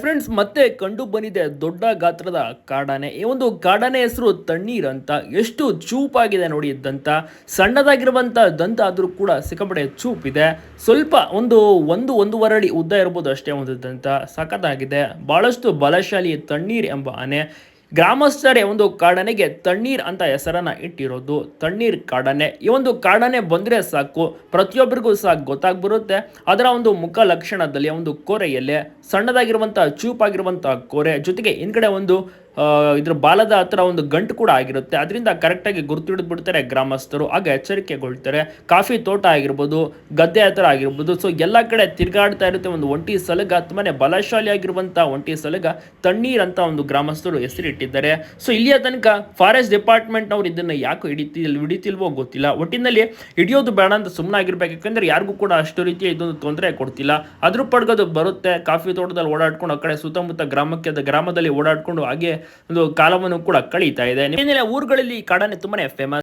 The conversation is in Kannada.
ಫ್ರೆಂಡ್ಸ್ ಮತ್ತೆ ಕಂಡು ಬಂದಿದೆ ದೊಡ್ಡ ಗಾತ್ರದ ಕಾಡಾನೆ. ಈ ಒಂದು ಕಾಡಾನೆ ಹೆಸರು ತಣ್ಣೀರ್ ಅಂತ. ಎಷ್ಟು ಚೂಪಾಗಿದೆ ನೋಡಿ ದಂತ. ಸಣ್ಣದಾಗಿರುವಂತ ದಂತ ಆದರೂ ಕೂಡ ಸಿಕ್ಕಾಪಟ್ಟೆ ಚೂಪಿದೆ ಸ್ವಲ್ಪ ಒಂದು ಒಂದು ಒಂದೂವರೆ ಅಡಿ ಉದ್ದ ಇರಬಹುದು ಅಷ್ಟೇ ಒಂದು ದಂತ. ಸಖತ್ತಾಗಿದೆ. ಬಹಳಷ್ಟು ಬಲಶಾಲಿ ತಣ್ಣೀರ್ ಎಂಬ ಆನೆ. ಗ್ರಾಮಸ್ಥರೇ ಒಂದು ಕಾಡನೆಗೆ ತಣ್ಣೀರ್ ಅಂತ ಹೆಸರನ್ನ ಇಟ್ಟಿರೋದು. ತಣ್ಣೀರ್ ಕಾಡನೆ. ಈ ಒಂದು ಕಾಡನೆ ಬಂದ್ರೆ ಸಾಕು. ಪ್ರತಿಯೊಬ್ಬರಿಗೂ ಸಹ ಗೊತ್ತಾಗ್ಬಿರುತ್ತೆ ಅದರ ಒಂದು ಮುಖ ಲಕ್ಷಣದಲ್ಲಿ ಒಂದು ಕೋರೆಯಲ್ಲಿ ಸಣ್ಣದಾಗಿರುವಂಥ ಚೂಪಾಗಿರುವಂಥ ಕೋರೆ, ಜೊತೆಗೆ ಹಿಂದ್ಗಡೆ ಒಂದು ಇದ್ರ ಬಾಲದ ಹತ್ರ ಒಂದು ಗಂಟು ಕೂಡ ಆಗಿರುತ್ತೆ. ಅದರಿಂದ ಕರೆಕ್ಟಾಗಿ ಗುರುತಿಡಿದ್ಬಿಡ್ತಾರೆ ಗ್ರಾಮಸ್ಥರು ಆಗ ಎಚ್ಚರಿಕೆಗೊಳ್ತಾರೆ. ಕಾಫಿ ತೋಟ ಆಗಿರ್ಬೋದು, ಗದ್ದೆ ಹತ್ರ ಆಗಿರ್ಬೋದು ಸೊ ಎಲ್ಲ ಕಡೆ ತಿರುಗಾಡ್ತಾ ಇರುತ್ತೆ ಒಂದು ಒಂಟಿ ಸಲಗ. ತುಂಬಾ ಬಲಶಾಲಿ ಆಗಿರುವಂತಹ ಒಂಟಿ ಸಲಗ, ತಣ್ಣೀರ್ ಅಂತ ಒಂದು ಗ್ರಾಮಸ್ಥರು ಹೆಸರಿಟ್ಟಿದ್ದಾರೆ. ಸೊ ಇಲ್ಲಿಯ ತನಕ ಫಾರೆಸ್ಟ್ ಡಿಪಾರ್ಟ್ಮೆಂಟ್ನವ್ರು ಇದನ್ನು ಯಾಕೆ ಹಿಡಿತಿಲ್ ಹಿಡಿತಿಲ್ವೋ ಗೊತ್ತಿಲ್ಲ. ಒಟ್ಟಿನಲ್ಲಿ ಹಿಡಿಯೋದು ಬೇಡ ಅಂತ ಸುಮ್ಮನೆ ಆಗಿರ್ಬೇಕು ಯಾಕಂದ್ರೆ ಯಾರಿಗೂ ಕೂಡ ಅಷ್ಟು ರೀತಿಯ ಇದೊಂದು ತೊಂದರೆ ಕೊಡ್ತಿಲ್ಲ. ಅದ್ರ ಪಡ್ಗದು ಬರುತ್ತೆ. ಕಾಫಿ ತೋಟದಲ್ಲಿ ಓಡಾಡ್ಕೊಂಡು ಆ ಕಡೆ ಸುತ್ತಮುತ್ತ ಗ್ರಾಮಕ್ಕೆ, ಗ್ರಾಮದಲ್ಲಿ ಓಡಾಡ್ಕೊಂಡು ಹಾಗೆ ಒಂದು ಕಾಲವನ್ನು ಕೂಡ ಕಳೀತಾ ಇದೆ. ಊರುಗಳಲ್ಲಿ ಕಾಡಾನೆ ತುಂಬಾನೇ ಫೇಮಸ್